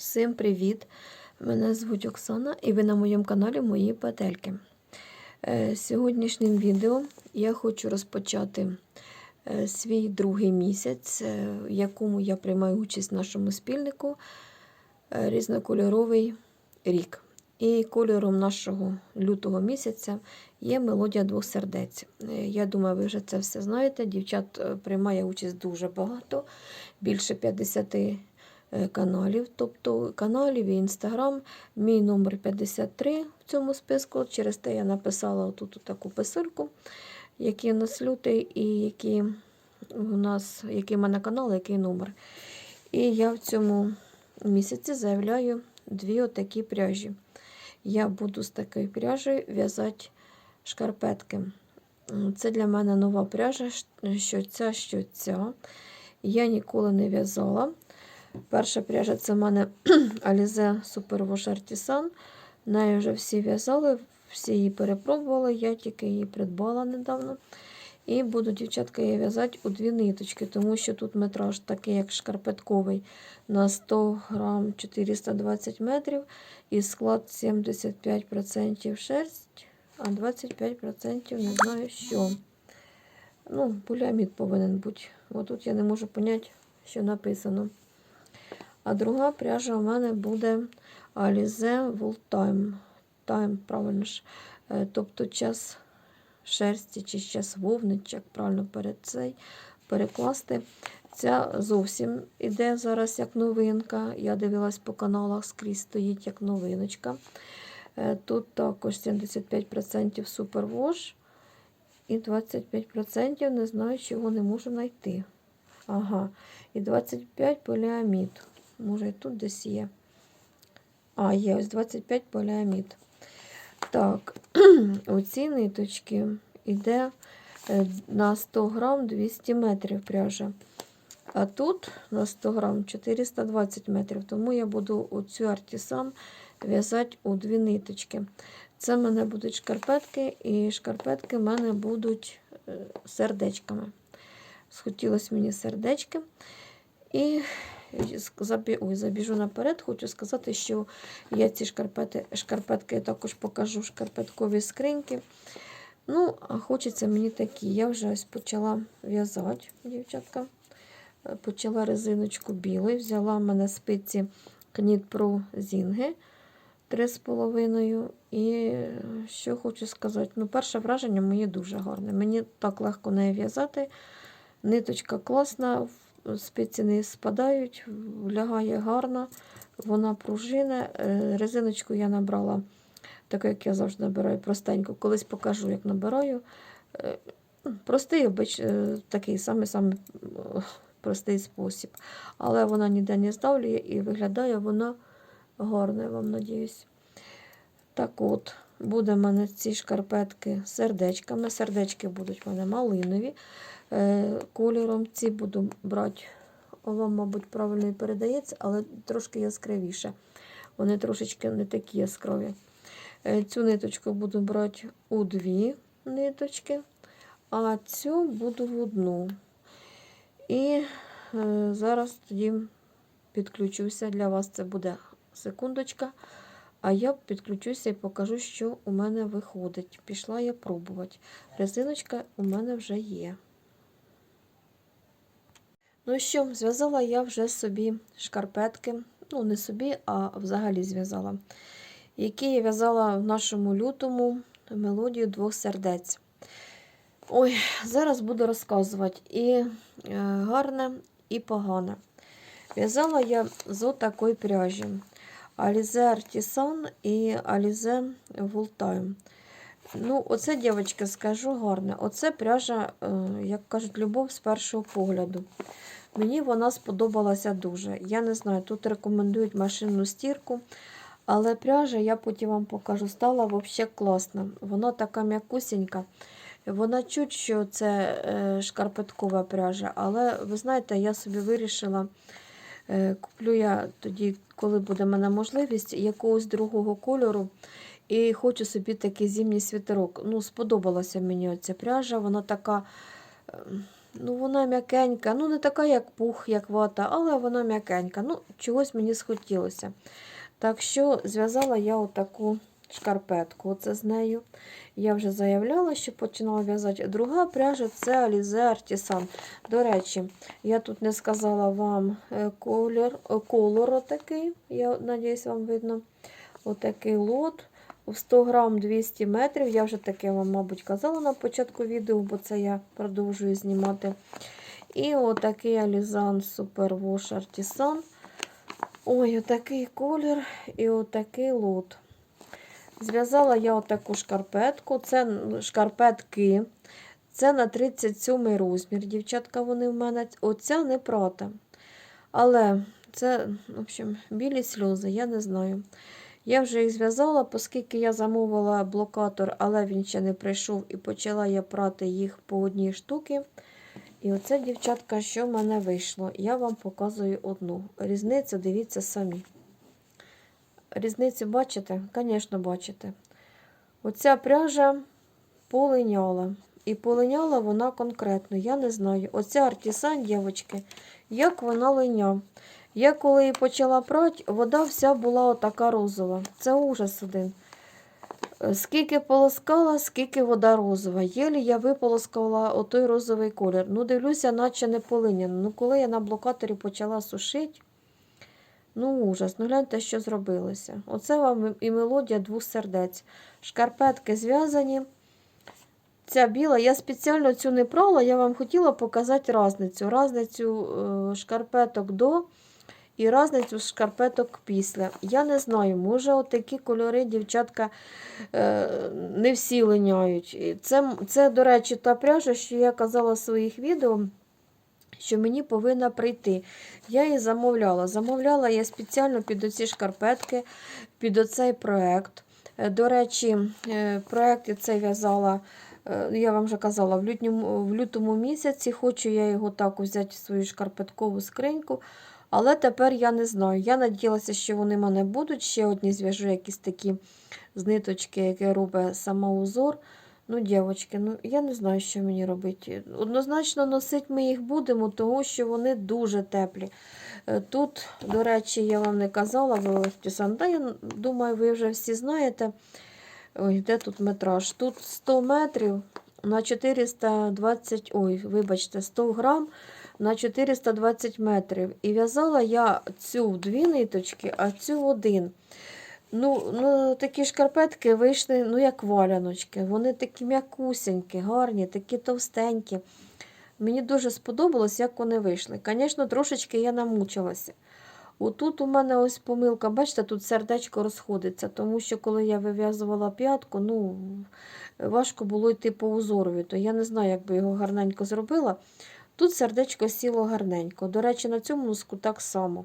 Всім привіт! Мене звуть Оксана і ви на моєму каналі Мої Петельки. Е, Сьогоднішнім відео я хочу розпочати е, свій другий місяць, е, в якому я приймаю участь в нашому спільнику різнокольоровий рік. І кольором нашого лютого місяця є мелодія двох сердець. Я думаю, ви вже це все знаєте. Дівчат приймає участь дуже багато, більше 50 е, каналів, тобто каналів і інстаграм. Мій номер 53 в цьому списку. Через те я написала тут таку писульку, який у нас лютий і які у нас, який в мене канал, який номер. І я в цьому місяці заявляю дві отакі пряжі. Я буду з такої пряжі в'язати шкарпетки. Це для мене нова пряжа, що ця, що ця. Я ніколи не в'язала. Перша пряжа це в мене Alize Superwash Artisan. Нею вже всі в'язали, всі її перепробували, я тільки її придбала недавно. І буду, дівчатка, її в'язати у дві ниточки, тому що тут метраж такий, як шкарпетковий, на 100 грам 420 метрів. І склад 75% шерсть, а 25% не знаю що. Ну, поліамід повинен бути. Отут я не можу поняти, що написано. А друга пряжа у мене буде Alize Wool Time. Time, правильно ж. Е, Тобто час шерсті чи час вовни, як правильно перед цей перекласти. Ця зовсім іде зараз як новинка. Я дивилась по каналах, скрізь стоїть як новиночка. Е, Тут також 75% супервош і 25% не знаю, чого не можу знайти. Ага, і 25 поліамід. Може, і тут десь є. А, є ось 25 поліамід. Так, оці ниточки йде е, на 100 грам 200 метрів пряжа. А тут на 100 грам 420 метрів. Тому я буду оцю артисан в'язати у дві ниточки. Це в мене будуть шкарпетки, і шкарпетки в мене будуть е, сердечками. Схотілося мені сердечки. І. Забіжу наперед, хочу сказати, що я ці шкарпети, шкарпетки також покажу шкарпеткові скриньки. Ну, а хочеться мені такі. Я вже ось почала в'язати, дівчатка. Е, Почала резиночку білої, взяла в мене спиці Knit Pro Зінги 3,5. І е, що хочу сказати, ну, перше враження моє дуже гарне. Мені так легко нею в'язати. Ниточка класна, спиці не спадають, лягає гарно, вона пружина. Е, Резиночку я набрала, таку, як я завжди набираю, простеньку. Колись покажу, як набираю. Е, ну, Простий, обич, е, такий самий-самий простий спосіб. Але вона ніде не здавлює і виглядає вона гарно, я вам надіюсь. Так от, буде в мене ці шкарпетки сердечками. Сердечки будуть в мене малинові. Е, Кольором ці буду брати, о, вам, мабуть, правильно і передається, але трошки яскравіше. Вони трошечки не такі яскраві. Е, Цю ниточку буду брати у дві ниточки, а цю буду в одну. І е, зараз тоді підключуся. Для вас це буде секундочка. А я підключуся і покажу, що у мене виходить. Пішла я пробувати. Резиночка у мене вже є. Ну що, зв'язала я вже собі шкарпетки. Ну, не собі, а взагалі зв'язала. Які я в'язала в нашому лютому мелодію двох сердець. Ой, зараз буду розказувати і е, гарне, і погане. В'язала я з отакої пряжі. Alize Artisan і Alize Wool Time. Ну, оце, дівчатки, скажу гарне. Оце пряжа, е, як кажуть, любов з першого погляду. Мені вона сподобалася дуже. Я не знаю, тут рекомендують машинну стірку, але пряжа, я потім вам покажу, стала взагалі класна. Вона така м'якусенька. Вона чуть, що це е, шкарпеткова пряжа, але ви знаєте, я собі вирішила, е, куплю я тоді, коли буде мене можливість, якогось другого кольору. І хочу собі такий зимній світерок. Ну, сподобалася мені оця пряжа. Вона така, е, Ну, вона м'якенька, ну не така, як пух, як вата, але вона м'якенька. Ну, чогось мені схотілося. Так що зв'язала я отаку шкарпетку. Оце з нею. Я вже заявляла, що починала в'язати. Друга пряжа це Alize Artisan. До речі, я тут не сказала вам е, колір, е, колор отакий. Я надіюсь, вам видно. Отакий лот. В 100 грам 200 метрів. Я вже таке вам, мабуть, казала на початку відео, бо це я продовжую знімати. І отакий Alize Super Wash Artisan. Ой, отакий колір і отакий лот. Зв'язала я отаку шкарпетку. Це шкарпетки. Це на 37 розмір. Дівчатка, вони в мене. Оця не прата. Але це, в общем, білі сльози, я не знаю. Я вже їх зв'язала, оскільки я замовила блокатор, але він ще не прийшов, і почала я прати їх по одній штуці. І оце, дівчатка, що в мене вийшло. Я вам показую одну. Різницю дивіться самі. Різницю бачите? Звісно, бачите. Оця пряжа полиняла. І полиняла вона конкретно. Я не знаю. Оця артисан, дівчатки, як вона линя. Я коли її почала прати, вода вся була отака розова. Це ужас один. Е, Скільки полоскала, скільки вода розова. Єлі я виполоскала отой розовий колір. Ну, дивлюся, наче не полиняно. Ну, коли я на блокаторі почала сушити, ну ужас, ну гляньте, що зробилося. Оце вам і мелодія двох сердець. Шкарпетки зв'язані. Ця біла, я спеціально цю не прала, я вам хотіла показати разницю. Разницю е, шкарпеток до і разницю шкарпеток після. Я не знаю, може отакі кольори, дівчатка, е, не всі линяють. Це, це, до речі, та пряжа, що я казала в своїх відео, що мені повинна прийти. Я її замовляла. Замовляла я спеціально під оці шкарпетки, під оцей проект. Е, До речі, е, проект я цей в'язала. Я вам вже казала, в лютньому, в лютому місяці хочу я його так взяти в свою шкарпеткову скриньку. Але тепер я не знаю. Я надіялася, що вони мене будуть. Ще одні зв'яжу якісь такі з ниточки, які робить сама узор. Ну, дівчатки, ну я не знаю, що мені робити. Однозначно носити ми їх будемо, тому що вони дуже теплі. Е, Тут, до речі, я вам не казала, ви Тюсанда, я думаю, ви вже всі знаєте. Ой, де тут метраж? Тут 100 метрів на 420, ой, вибачте, 100 грам на 420 метрів. І в'язала я цю дві ниточки, а цю один. Ну, ну, такі шкарпетки вийшли, ну, як валяночки. Вони такі м'якусенькі, гарні, такі товстенькі. Мені дуже сподобалось, як вони вийшли. Звісно, трошечки я намучилася. Отут у мене ось помилка, бачите, тут сердечко розходиться, тому що коли я вив'язувала п'ятку, ну, важко було йти по узорові, то я не знаю, як би його гарненько зробила. Тут сердечко сіло гарненько. До речі, на цьому носку так само.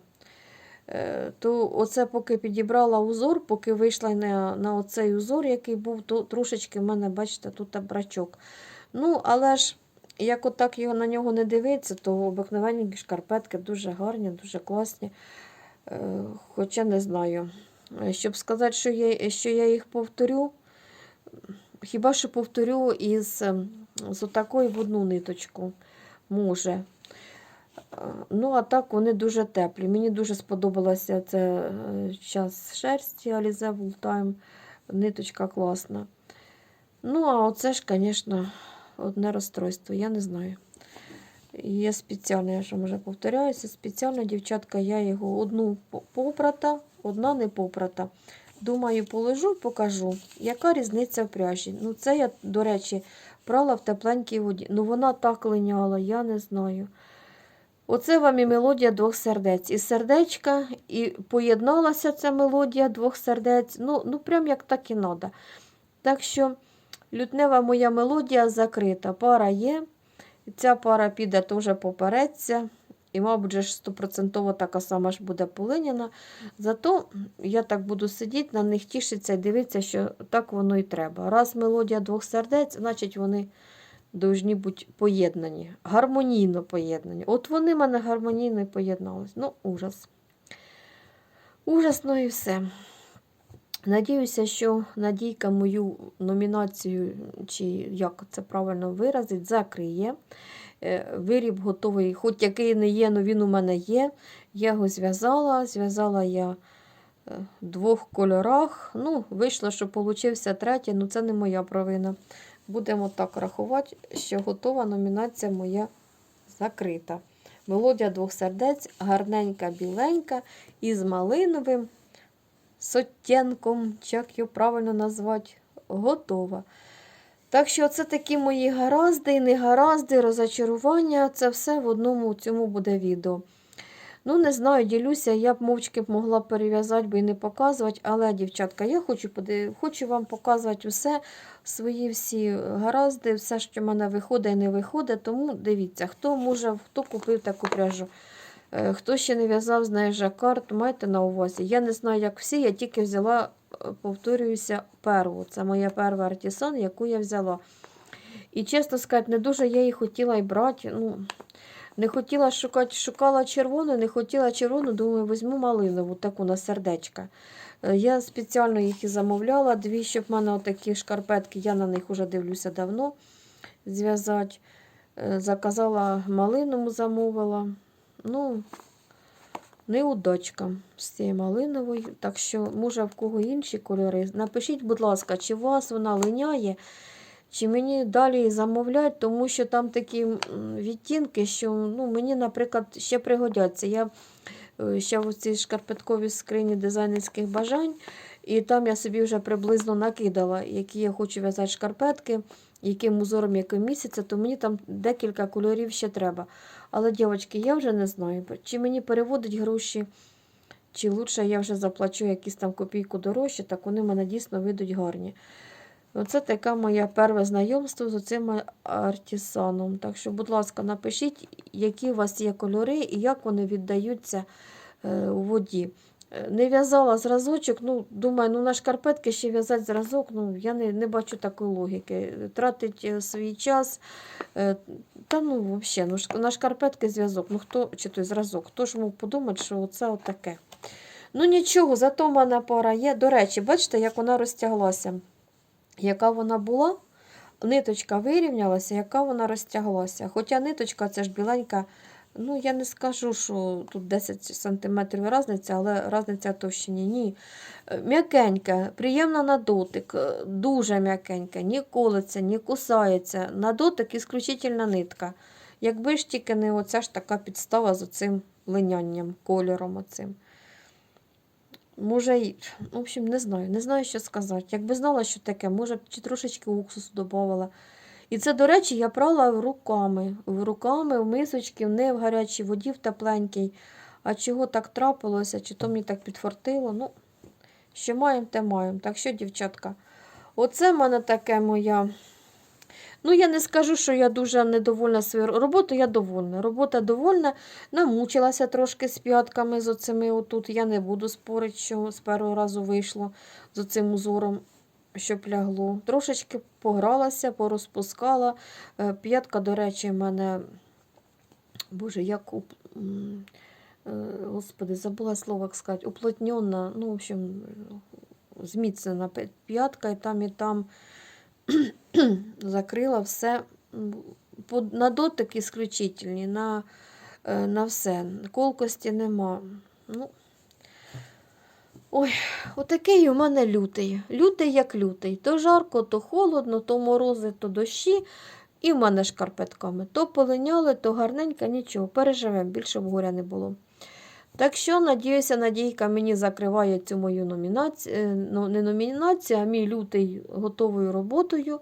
Е, То оце поки підібрала узор, поки вийшла на, на оцей узор, який був, то трошечки в мене, бачите, тут брачок. Ну, але ж, як отак його, на нього не дивитися, то обикновенні шкарпетки дуже гарні, дуже класні. Е, Хоча не знаю. Е, Щоб сказати, що я, що я їх повторю, хіба що повторю із ем, з отакою в одну ниточку. Може. Е, Ну, а так вони дуже теплі. Мені дуже сподобалося це е, час шерсті Alize Full Ниточка класна. Ну, а оце ж, звісно, одне розстройство, я не знаю. І Я спеціально, я вже повторяюся, спеціально, дівчатка, я його одну попрата, одна не попрата. Думаю, положу, покажу, яка різниця в пряжі. Ну, це я, до речі, прала в тепленькій воді. Ну, вона так линяла, я не знаю. Оце вам і мелодія двох сердець. І сердечка, і поєдналася ця мелодія двох сердець. Ну, ну прям як так і надо. Так що лютнева моя мелодія закрита. Пара є. Ця пара піде теж попереться. І, мабуть, же стопроцентово така сама ж буде полиняна. Зато я так буду сидіти, на них тішитися і дивитися, що так воно і треба. Раз мелодія двох сердець, значить вони повинні бути поєднані, гармонійно поєднані. От вони мене гармонійно і поєднались. Ну, ужас. Ужасно і все. Надіюся, що Надійка мою номінацію, чи як це правильно виразить, закриє. Е, Виріб готовий, хоч який не є, але він у мене є. Я його зв'язала, зв'язала я е, в двох кольорах. Ну, вийшло, що получився третій, ну це не моя провина. Будемо так рахувати, що готова номінація моя закрита. Мелодія двох сердець, гарненька, біленька, із малиновим соттєнком, як його правильно назвати, готова. Так що це такі мої гаразди і негаразди, розочарування. Це все в одному цьому буде відео. Ну, не знаю, ділюся, я б мовчки б могла перев'язати би і не показувати, але, дівчатка, я хочу, хочу вам показувати все, свої всі гаразди, все, що в мене виходить і не виходить. Тому дивіться, хто може, хто купив таку пряжу. Е, Хто ще не в'язав з неї жакард, майте на увазі. Я не знаю, як всі, я тільки взяла, е, повторююся, перву. Це моя перша артисан, яку я взяла. І чесно сказати, не дуже я її хотіла і брати. Ну, не хотіла шукати, шукала червону, не хотіла червону, думаю, візьму малинову, таку на сердечка. Е, Я спеціально їх і замовляла. Дві, щоб в мене отакі шкарпетки, я на них вже дивлюся давно зв'язати. Заказала малинову, замовила. Ну, неудачка з цією малиновою. Так що, може, в кого інші кольори. Напишіть, будь ласка, чи вас вона линяє, чи мені далі замовляти, тому що там такі відтінки, що ну, мені, наприклад, ще пригодяться. Я е, ще в цій шкарпетковій скрині дизайнерських бажань, і там я собі вже приблизно накидала, які я хочу в'язати шкарпетки, яким узором, яким місяця, то мені там декілька кольорів ще треба. Але, дівчатки, я вже не знаю, чи мені переводить гроші, чи лучше я вже заплачу якісь там копійку дорожче, так вони мене дійсно вийдуть гарні. Оце таке моє перше знайомство з цим артисаном. Так що, будь ласка, напишіть, які у вас є кольори і як вони віддаються е, у воді. Не в'язала зразочок, ну, думаю, ну на шкарпетки ще в'язати зразок, ну, я не, не бачу такої логіки. Тратить е, свій час. е, Та ну, взагалі, ну, на шкарпетки зв'язок, ну хто, чи той зразок, хто ж мог подумати, що це отаке. Ну нічого, зато в мене пара є. До речі, бачите, як вона розтяглася. Яка вона була, ниточка вирівнялася, яка вона розтяглася. Хоча ниточка це ж біленька, ну я не скажу, що тут 10 см різниця, але різниця товщині. Ні. Е, М'якенька, приємна на дотик, е, дуже м'якенька, ні колиться, ні кусається. На дотик ісключительна нитка. Якби ж тільки не оця ж така підстава з оцим линянням, кольором оцим. Може, в общем, не знаю, не знаю, що сказати. Якби знала, що таке, може б чи трошечки уксусу додавала. І це, до речі, я прала руками, руками, в мисочки, не в гарячій воді, в тепленькій. А чого так трапилося, чи то мені так підфартило. Ну, що маємо, те маємо. Так що, дівчатка, оце в мене таке моя. Ну, я не скажу, що я дуже недовольна своєю роботою, я довольна. Робота довольна. Намучилася трошки з п'ятками з оцими отут. Я не буду спорити, що з першого разу вийшло з оцим узором, щоб лягло. Трошечки погралася, порозпускала. Е, П'ятка, до речі, в мене, боже, як м, е, Господи, забула слово як сказати, уплотнена, ну, в общем, зміцнена п'ятка, і там, і там закрила все. На дотик ісключительні, на, е, на все. Колкості нема. Ну, ой, отакий у мене лютий. Лютий як лютий. То жарко, то холодно, то морози, то дощі. І в мене шкарпетками. То полиняли, то гарненько, нічого. Переживемо, більше б горя не було. Так що, надіюся, Надійка мені закриває цю мою номінацію, ну, не номінацію, а мій лютий готовою роботою.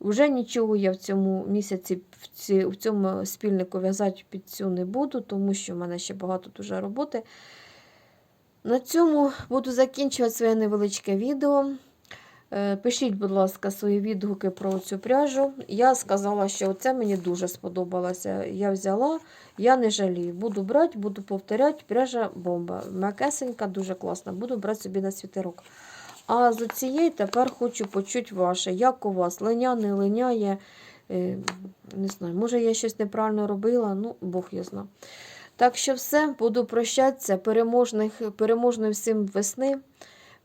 Вже нічого я в цьому місяці в, ці, в цьому спільнику в'язати під цю не буду, тому що в мене ще багато дуже роботи. На цьому буду закінчувати своє невеличке відео. Е, Пишіть, будь ласка, свої відгуки про цю пряжу. Я сказала, що це мені дуже сподобалося. Я взяла, я не жалію. Буду брати, буду повторяти. Пряжа бомба. М'якесенька, дуже класна. Буду брати собі на світерок. А з цієї тепер хочу почути ваше. Як у вас? Линя не линяє. Е, Не знаю, може я щось неправильно робила, ну, Бог його зна. Так що все, буду прощатися. Переможних, переможної всім весни.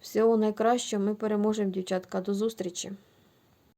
Всього найкращого. Ми переможемо, дівчатка. До зустрічі!